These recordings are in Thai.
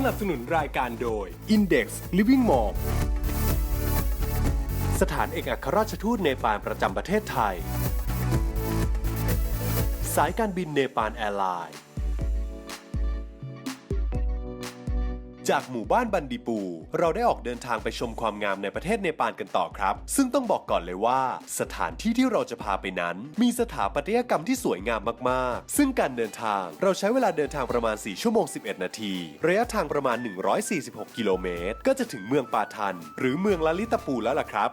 สนับสนุนรายการโดย Index Living Mall สถานเอกอัครราชทูตเนปาลประจำประเทศไทย สายการบินเนปาลแอร์ไลน์ จากหมู่บ้านบันดีปู เราได้ออกเดินทางไปชมความงามในประเทศเนปาลกันต่อครับ ซึ่งต้องบอกก่อนเลยว่า สถานที่ที่เราจะพาไปนั้น มีสถาปัตยกรรมที่สวยงามมากๆ ซึ่งการเดินทางเราใช้เวลาเดินทางประมาณ 4 ชั่วโมง 11 นาที ระยะทางประมาณ 146 กิโลเมตร ก็จะถึงเมืองปาทัน หรือเมืองลาลิตาปูแล้วล่ะครับ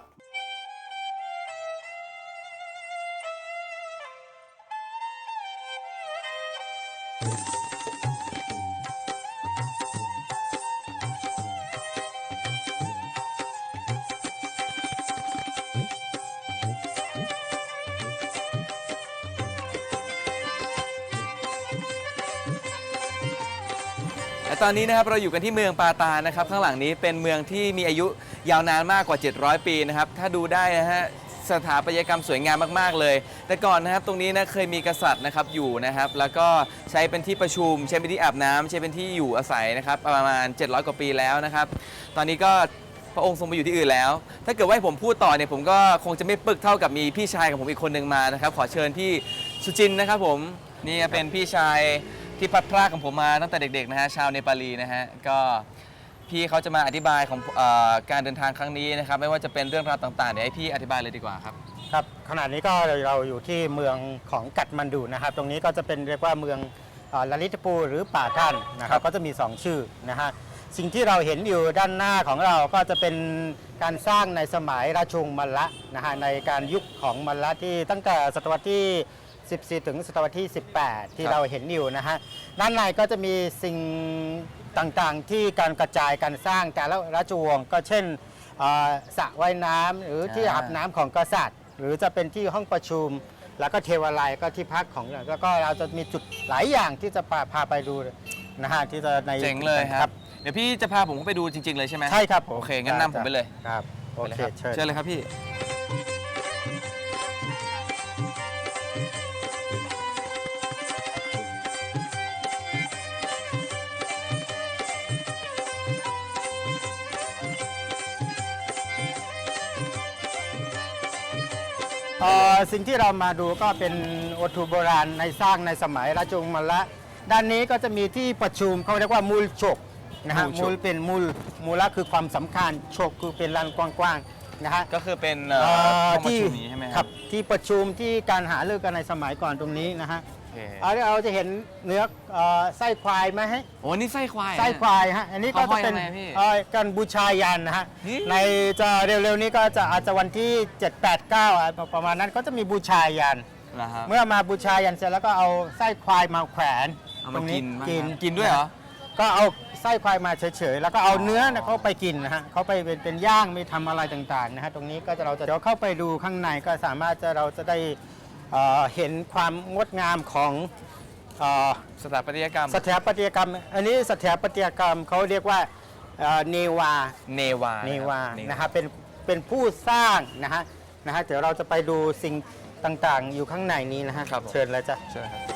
และตอนนี้นะครับเราอยู่กันที่เมืองปาตานะครับข้างหลังนี้เป็นเมืองที่มีอายุยาวนานมากกว่า 700 ปีนะครับถ้าดูได้นะฮะสถาปัตยกรรมสวยงามมาก ๆ เลย แต่ก่อนนะครับตรงนี้นะเคยมีกษัตริย์นะครับอยู่นะครับ แล้วก็ใช้เป็นที่ประชุม ใช้เป็นที่อาบน้ำใช้เป็นที่อยู่อาศัยนะครับ ประมาณ 700 กว่าปีแล้วนะครับ ตอนนี้ก็พระองค์ทรงไปอยู่ที่อื่นแล้ว ถ้าเกิดว่าผมพูดต่อเนี่ยผมก็คงจะไม่ปึกเท่ากับมีพี่ชายของผมอีกคนหนึ่งมานะครับ ขอเชิญพี่สุจินนะครับผม นี่เป็นพี่ชาย ที่พัดพรากของผมมาตั้งแต่เด็กๆนะฮะชาวเนปาลีนะฮะก็พี่เขาจะมาอธิบายของเออการเดินทางครั้งนี้นะครับไม่ว่าจะเป็นเรื่องราวต่างๆเดี๋ยวให้พี่อธิบายเลยดีกว่าครับ ครับขณะนี้ก็เราอยู่ที่เมืองของกัตมันดูนะครับ ตรงนี้ก็จะเป็นเรียกว่าเมืองเอ่อลาลิตปูหรือป่าท่านนะคครัรับบ ก็จะมี 2 ชื่อนะฮะสิ่งที่เราเห็นอยู่ด้านหน้าของเราก็จะเป็นการสร้างในสมัยราชวงศ์มัลละนะฮะในการยุคของมัลละที่ตั้งแต่ศตวรรษที่ 14 ถึงศตวรรษที่ 18 ที่เราเห็นอยู่นะฮะด้านในก็จะมีสิ่งต่างๆ ที่การกระจายการสร้างแต่ละราชวงศ์ก็เช่นเอ่อสระว่ายน้ำหรือที่อาบน้ำของกษัตริย์ หรือจะเป็นที่ห้องประชุม แล้วก็เทวาลัยก็ที่พักของเราแล้วก็เราจะมีจุดหลายอย่างที่จะพาพาไปดูนะฮะที่จะในเจ๋งเลยครับ เดี๋ยวพี่จะพาผมเข้าไปดูจริง ๆ เลยใช่ไหม ใช่ครับผมโอเคงั้นนำผมไปเลย ครับโอไปเคเลยครับเชิญ เชิญเลยครับพี่ สิ่งที่เรามาดูก็เป็นวัตถุโบราณในสร้างในสมัยราชวงศ์มัลละ ด้านนี้ก็จะมีที่ประชุมเขาเรียกว่ามูลโฉกนะฮะมูลโฉกมูลเป็นมูลมูลละคือความสำคัญโฉกคือเป็นลานกว้างๆนะฮะ ก็คือเป็นเอ่อเอ่อห้องประที่ชุมนี้ใช่ไหมคครัรับบที่ประชุมที่การหาเรื่องกันในสมัยก่อนตรงนี้นะฮะโอ เคเอาเราจะเห็นเนื้อเอ่อไส้ควายไหมฮะโอ้นี่ไส้ควาย ไส้ควายฮะอันนี้ก็เขาห้จะอยเป็นทำไมพี่เอ่อการบูชายันนะฮะนี่ ในจะเร็วๆนี้ก็จะอาจจะวันที่ 7 8 9อะประมาณนั้นก็จะมีบูชายันนะครับเมื่อมาบูชายันเสร็จแล้วก็เอาไส้ควายมาแขวนเอาตมารงกินี้นบ้างกินครับกินด้วยเหรอ ก็เอาไส้ควายมาเฉยๆ แล้วก็เอาเนื้อนะเขาไปกินนะฮะเขาไปเป็นเป็นย่างไม่ทำอะไรต่างๆนะฮะตรงนี้ก็จะเราจะเดี๋ยวเข้าไปดูข้างในก็สามารถจะเราจะได้ เอ่อเห็นความงดงามของเอ่อสถาปัตยกรรมสถาปัตยกรรม อันนี้สถาปัตยกรรมเขาเรียกว่าเอ่อเนวาเนวาเนวาเนนะฮะเป็นเป็นผู้สร้างนะฮะนะฮะเดี๋ยวเราจะไปดูสิ่งต่างๆ อยู่ข้างในนี้นะฮะครับผมเชิญเลยจ้ะเชิญครับ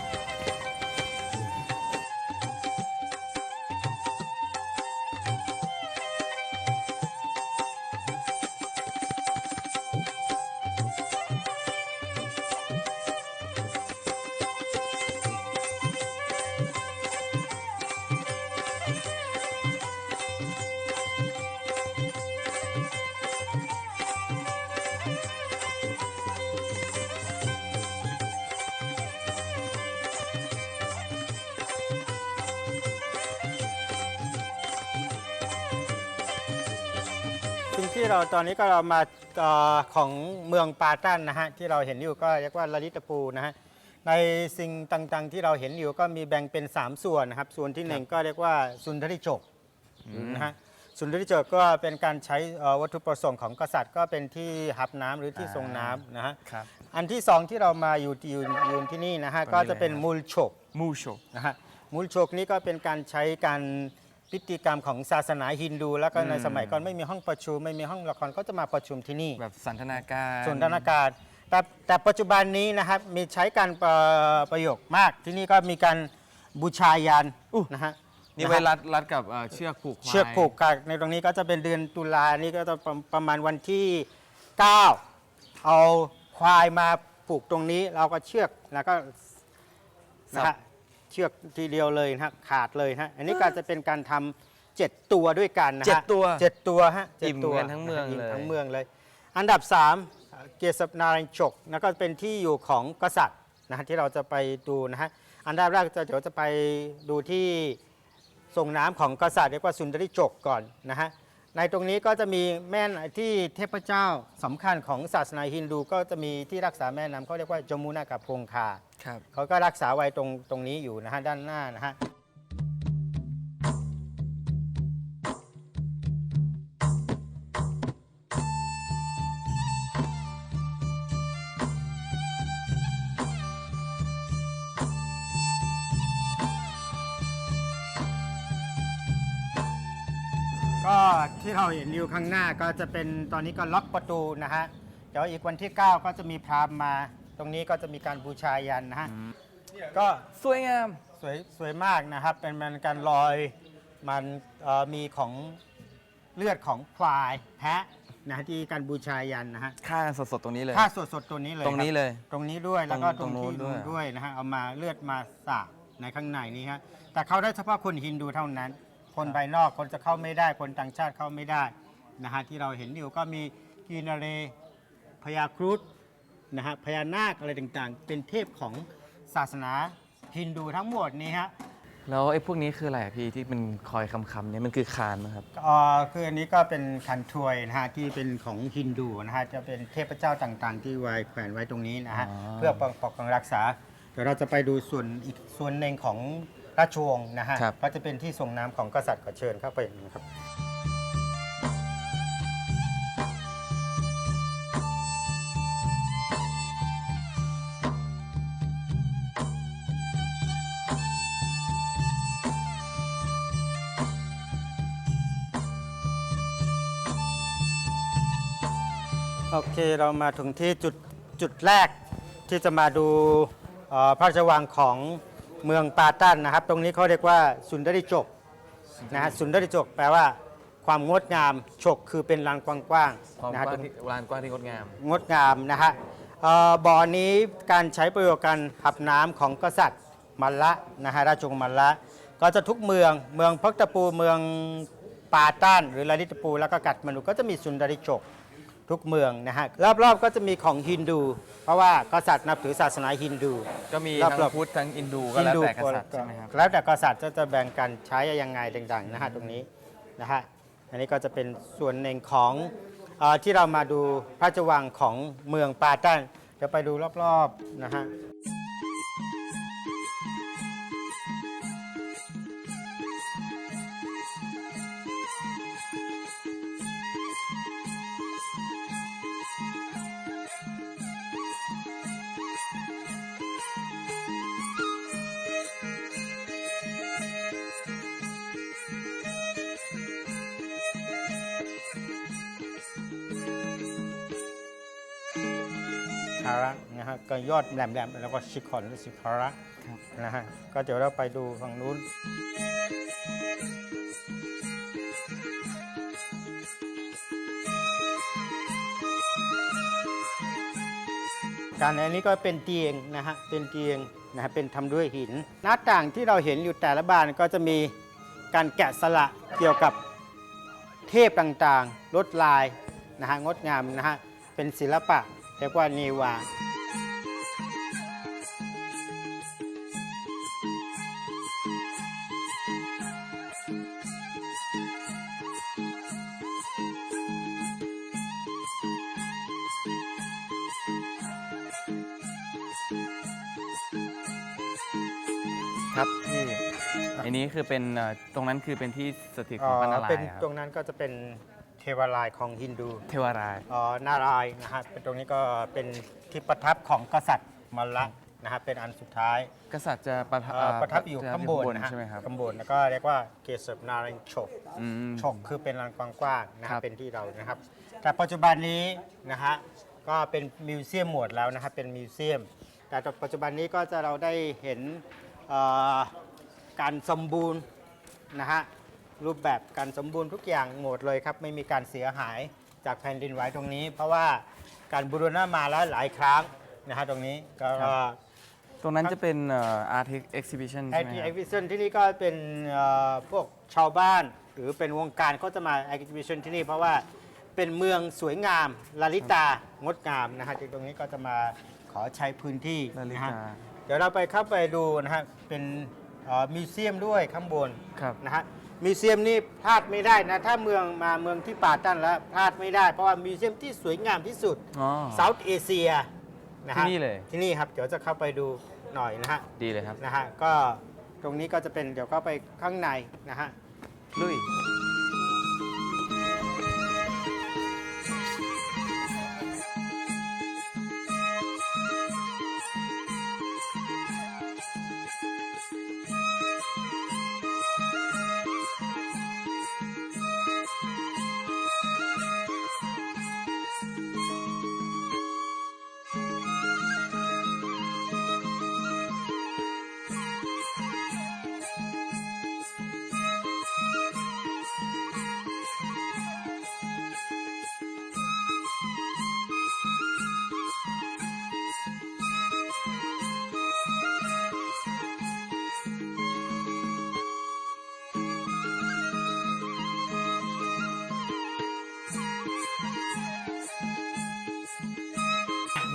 สิ่งที่เราตอนนี้ก็เรามาเอ่อของเมืองปาตันนะฮะที่เราเห็นอยู่ก็เรียกว่าลาลิตาปูนะฮะในสิ่งต่างๆที่เราเห็นอยู่ก็มีแบ่งเป็น 3 ส่วนนะครับส่วนที่หนึ่งก็เรียกว่าสุนทริจกนะฮะสุนทริจกก็เป็นการใช้เอ่อวัตถุประสงค์ของกษัตริย์ ก็เป็นที่หับน้ำหรือที่ทรงน้ำนะฮะครับ อันที่สองที่เรามาอยู่ที่อยู่อยู่ที่นี่นะฮะตรงนี้ก็จะเป็นเลยครับมูลโฉก มูโช นะฮะมูลโฉกนี้ก็เป็นการใช้การ พิธีกรรมของศาสนาฮินดู แล้วก็ในอืมสมัยก่อนไม่มีห้องประชุมไม่มีห้องละครก็จะมาประชุมที่นี่แบบสันทนาการส่วนธนาการแต่แต่ปัจจุบันนี้นะครับมีใช้การประประโยคมากที่นี่ก็มีการบูชายันนะฮะนี่ไว้รัดรัดกับเอ่อเชือกผูกควายเชือกผูกกับในตรงนี้ก็จะเป็นเดือนตุลานี่ก็จะประประมาณวันที่ 9 เอาควายมาผูกตรงนี้ เราก็เชือกแล้วก็นะฮะ เชือกทีเดียวเลยนะฮะขาดเลยนะฮะอันนี้ก็จะเป็นการทำเจ็ดตัวด้วยกันนะฮะเจ็ดตัวเจ็ดตัวฮะเจ็ดอิ่มตัวกันทั้งเมืองอิ่มเลย ทั้งเมืองเลย อันดับ3เกษบนารันจกนะก็เป็นที่อยู่ของกษัตริย์นะฮะที่เราจะไปดูนะฮะอันดับแรกจะเดี๋ยวจะไปดูที่ส่งน้ำของกษัตริย์เรียกว่าสุนทริจกก่อนนะฮะ ในตรงนี้ก็จะมีแม่นที่เทพเจ้าสำคัญของศาสนาฮินดูก็จะมีที่รักษาแม่น้ำเขาเรียกว่าจมูนากับพงคาครับเขาก็รักษาไว้ตรงตรงนี้อยู่นะฮะด้านหน้านะฮะ ก็ที่เราเห็นอยู่ข้างหน้าก็จะเป็นตอนนี้ก็ล็อกประตูนะฮะเดี๋ยวอีกวันที่ 9 ก็จะมีพราหมณ์มา ตรงนี้ก็จะมีการบูชายันนะฮะก็สวยงาม สวยสวยมากนะครับ เป็นมันการลอยมันเอ่อมีของเลือดของควายแพะนะฮะที่การบูชายันนะฮะค่าสดๆ ตรงนี้เลย ถ้าสดๆตัวนี้เลยตรงนี้คบเลย ตรงนี้ด้วยแล้วก็ตตรรงงตรงนู้ที่นด้วย นู้นด้วยนะฮะเอามาเลือดมาสาดในข้างในนี้ฮะแต่เข้าได้เฉพาะคนฮินดูเท่านั้น คนภายนอกคนจะเข้าไม่ได้ คนต่างชาติเข้าไม่ได้นะฮะที่เราเห็นอยู่ก็มีกีนาเรพญาครุฑนะฮะพญานาคอะไรต่างๆ เป็นเทพของศาสนาฮินดูทั้งหมดนี้ฮะแล้วไอ้พวกนี้คืออะไรอะพี่ที่มันคอยคำๆเนี่ยมันคือคานนะครับ เอ่อคืออันนี้ก็เป็นคันทวยนะฮะที่เป็นของฮินดูนะฮะจะเป็นเทพเจ้าต่างๆ ที่ไว้แขวนไว้ตรงนี้นะฮะอ๋อ เพื่อปกปกปักรักษาเดี๋ยวเราจะไปดูส่วนอีกส่วนหนึ่งของ ราชวงศ์นะฮะก็จะเป็นที่ทรงน้ำของกษัตริย์ขอเชิญเข้าไปนะครับ โอเคเรามาถึงที่จุดจุดแรกที่จะมาดูเอ่อพระราชวังของ เมืองปาตันนะครับ ตรงนี้เขาเรียกว่าสุนทริจกนะฮะสุนทริจกแปลว่าความงดงามฉกคือเป็นลานกว้างความๆนะกฮะว้าตงรงที่ลานกว้างที่งดงาม งดงามนะฮะเอ่อบ่อนี้การใช้ประโยชน์การหับน้ำของกษัตริย์มัลละนะฮะราชวงศ์มัลละ ก็จะทุกเมืองเมืองพักตะปูเมืองปาตันหรือลาดิตปูแล้วก็กัดมนุก็จะมีสุนทริจก ทุกเมืองนะฮะรอบๆก็จะมีของฮินดู เพราะว่ากษัตริย์นับถือศาสนาฮินดู ก็มีรอบๆทั้งพุทธทั้งอินดูก็แล้วแต่กษัตริย์ใช่ไหมครับแล้วแต่กษัตริย์จะจะแบ่งกันใช้ยังไงต่างๆนะฮะตรงนี้นะฮะอันนี้ก็จะเป็นส่วนหนึ่งของเออที่เรามาดูพระราชวังของเมืองปาตันเดี๋ยวไปดูรอบๆนะฮะาระนะฮะก็ยอดแหลมๆแล้วก็ชิคอนหรือชิคาระนะฮะก็เดี๋ยวเราไปดูฝั่งนู้นการอันนี้ก็เป็นเตียงนะฮะ เป็นเตียงนะฮะ เป็นทำด้วยหิน หน้าต่างที่เราเห็นอยู่แต่ละบานก็จะมีการแกะสลักเกี่ยวกับเทพต่างๆ ลวดลายนะฮะ งดงามนะฮะ เป็นศิลปะ เรียกว่านีวาครับพี่อันนี้คือเป็นเอ่อตรงนั้นคือเป็นที่สถิตของพระนารายเป็นณ์คตรรับงนั้นก็จะเป็นเท วาลายของฮินดูเทวารายณ์เอ่อนารายณ์นะฮะเป็นตรงนี้ก็เป็นที่ประทับของกษัตริย์มลละนะฮะเป็นอันสุดท้าย กษัตริย์จะประทับเอ่อประทับอยู่จะข้างบนนะฮะใช่ไหมครับ ข้างบนแล้วก็เรียกว่าเกศบนารันฉกอืมฉกคือเป็นลานกว้างๆนะครัฮะบ เป็นที่เรานะครับ แต่ปัจจุบันนี้นะฮะก็เป็นมิวเซียมหมดแล้วนะครับเป็นมิวเซียม แต่ปัจจุบันนี้ก็จะเราได้เห็นเอ่อการสมบูรณ์นะฮะ รูปแบบการสมบูรณ์ทุกอย่างหมดเลยครับ ไม่มีการเสียหายจากแผ่นดินไหวตรงนี้ เพราะว่าการบูรณะมาแล้วหลายครั้งนะฮะตรงนี้ก็ครับตรงนั้นจะเป็นเอ่อ art exhibition ไอใช่ไหมทีคเอ็รักบซิบิชันที่นี่ก็เป็นเอ่อพวกชาวบ้าน หรือเป็นวงการเขาจะมาเอ็กซิบิชันที่นี่เพราะว่าเป็นเมืองสวยงามลาลิตางดงามนะฮะที่ตรงนี้ก็จะมาขอใช้พื้นที่ลาลินะฮะกาเดี๋ยวเราไปเข้าไปดูนะฮะเป็นเอ่อมิวเซียมด้วยข้างบนครับนะฮะ มิวเซียมนี่พลาดไม่ได้นะ ถ้าเมืองมาเมืองที่ป่าตันแล้วพลาดไม่ได้ เพราะว่ามิวเซียมที่สวยงามที่สุดอ๋อ เซาท์เอเชียนะฮะที่นี่เลย ที่นี่ครับเดี๋ยวจะเข้าไปดูหน่อยนะฮะดีเลยครับ นะฮะก็ตรงนี้ก็จะเป็นเดี๋ยวก็ไปข้างในนะฮะ ลุย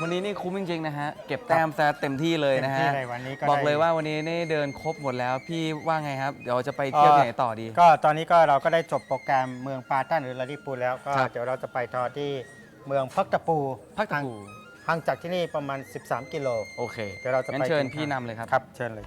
วันนี้นี่คุ้มจริงๆนะฮะ เก็บแต้มซะเต็มที่เลยนะฮะ เต็มที่เลยวันนี้ก็บอกได้เลยว่าวันนี้นี่เดินครบหมดแล้วพี่ว่าไงครับ เดี๋ยวจะไปเที่ยวที่ไหนต่อดี ก็ตอนนี้ก็เราก็ได้จบโปรแกรมเมืองปาตันหรือลาลิปูแล้วก็ครับ เดี๋ยวเราจะไปต่อที่เมืองพักตะปูพักตะปูห่างจากที่นี่ประมาณ 13 กิโล โอเคเดี๋ยวเราจะงั้ไปนเชิญกิพี่ข้าวนำเลยครับ ครับ เชิญเลย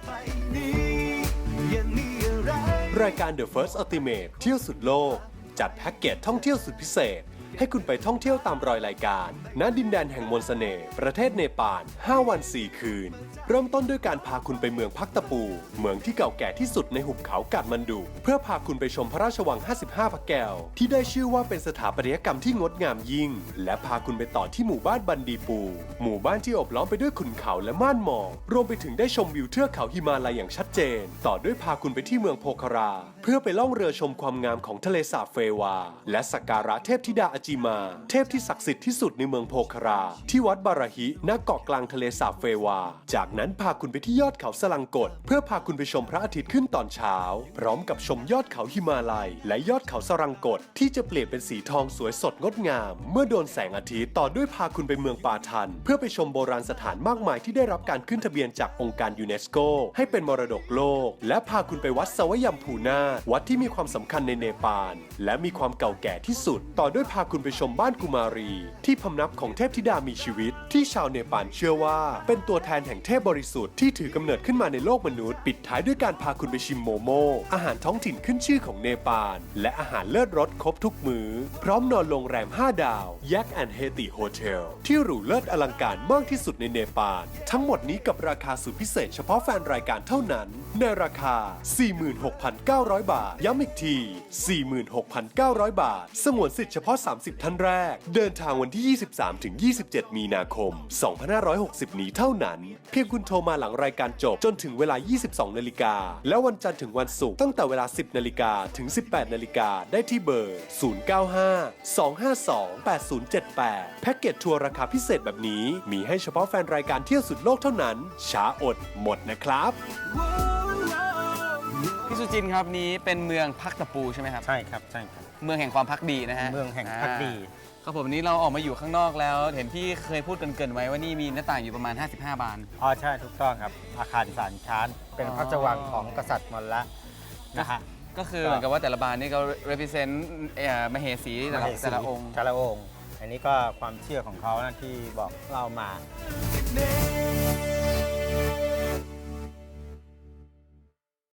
รายการ The First Ultimate เที่ยวสุดโลก จัดแพ็กเกจท่องเที่ยวสุดพิเศษ ให้คุณไปท่องเที่ยวตามรอยรายการณดินแดนแห่งมนต์เสน่ห์ประเทศเนปาล 5 วัน 4 คืน เริ่มต้นด้วยการพาคุณไปเมืองพักตะปู เมืองที่เก่าแก่ที่สุดในหุบเขากาดมันดุเพื่อพาคุณไปชมพระราชวัง 55 พระแก้ว ที่ได้ชื่อว่าเป็นสถาปัตยกรรมที่งดงามยิ่ง และพาคุณไปต่อที่หมู่บ้านบันดีปู หมู่บ้านที่อบล้อมไปด้วยขุนเขาและม่านหมอกรวมไปถึงได้ชมวิวเทือกเขาหิมาลัยอย่างชัดเจน ต่อด้วยพาคุณไปที่เมืองโพคารา เพื่อไปล่องเรือชมความงามของทะเลสาบเฟวา และสักการะเทพธิดาอาจิมา เทพที่ศักดิ์สิทธิ์ที่สุดในเมืองโพคารา ที่วัดบาราฮิณเกาะกลางทะเลสาบเฟวา จากนั้นพาคุณไปที่ยอดเขาสลังกด เพื่อพาคุณไปชมพระอาทิตย์ขึ้นตอนเช้า พร้อมกับชมยอดเขาหิมาลัย และยอดเขาสลังกด ที่จะเปลี่ยนเป็นสีทองสวยสดงดงาม เมื่อโดนแสงอาทิตย์ต่อด้วยพาคุณไปเมืองปาทัน เพื่อไปชมโบราณสถานมากมายที่ได้รับการขึ้นทะเบียนจากองค์การยูเนสโกให้เป็นมรดกโลก และพาคุณไปวัดสวยัมพูนาวัดที่มีความสำคัญในเนปาลและมีความเก่าแก่ที่สุด ต่อด้วยพาคุณคุณไปชมบ้านกุมารี ที่พำนักของเทพธิดามีชีวิต ที่ชาวเนปาลเชื่อว่า เป็นตัวแทนแห่งเทพบริสุทธิ์ที่ถือกำเนิดขึ้นมาในโลกมนุษย์ ปิดท้ายด้วยการพาคุณไปชิมโมโม อาหารท้องถิ่นขึ้นชื่อของเนปาล และอาหารเลิศรสครบทุกมือ้อ พร้อมนอนโรงแรม 5 ดาวยักษ์แอนเฮติโฮเทลที่หรูเลิศอลังการมากที่สุดในเนปาล ทั้งหมดนี้กับราคาสุดพิเศษเฉพาะแฟนรายการเท่านั้น ในราคา 46,900 บาท ย้ำอีกที 46,900 บาท สงวนสิทธิ์เฉพาะ 30ท่านแรก เดินทางวันที่ 23-27 มีนาคม 2560 นี้เท่านั้น เพียงคุณโทรมาหลังรายการจบจนถึงเวลา 22 นาฬิกา และวันจันทร์ถึงวันศุกร์ตั้งแต่เวลา 10 นาฬิกาถึง 18 นาฬิกาได้ที่เบอร์ 095 252 8078 แพ็กเกจทัวร์ราคาพิเศษแบบนี้ มีให้เฉพาะแฟนรายการเที่ยวสุดโลกเท่านั้น ช้าอดหมดนะครับ พี่สุจินครับนี้เป็นเมืองพักตะปูใช่ไหมครับ ใช่ครับใช่ครับ เมืองแห่งความพักดีนะฮะเมืองแห่งพักดีอ่าครับผมวันนี้เราออกมาอยู่ข้างนอกแล้ว เห็นพี่เคยพูดเกรินๆไว้ว่านี่มีหน้าต่างอยู่ประมาณ 55 บาน อ๋อใช่ถูกต้องครับ อาคารสามชั้นเป็นอ๋อพระราชวังของกษัตริย์มลละนะฮะก็คือก็เหมือนกับว่าแต่ละบานนี่ก็ represent เอ่อมเหสีแต่ละมเหสีแต่ละองค์แต่ละองค์ อันนี้ก็ความเชื่อของเขานะที่บอกเล่ามา Name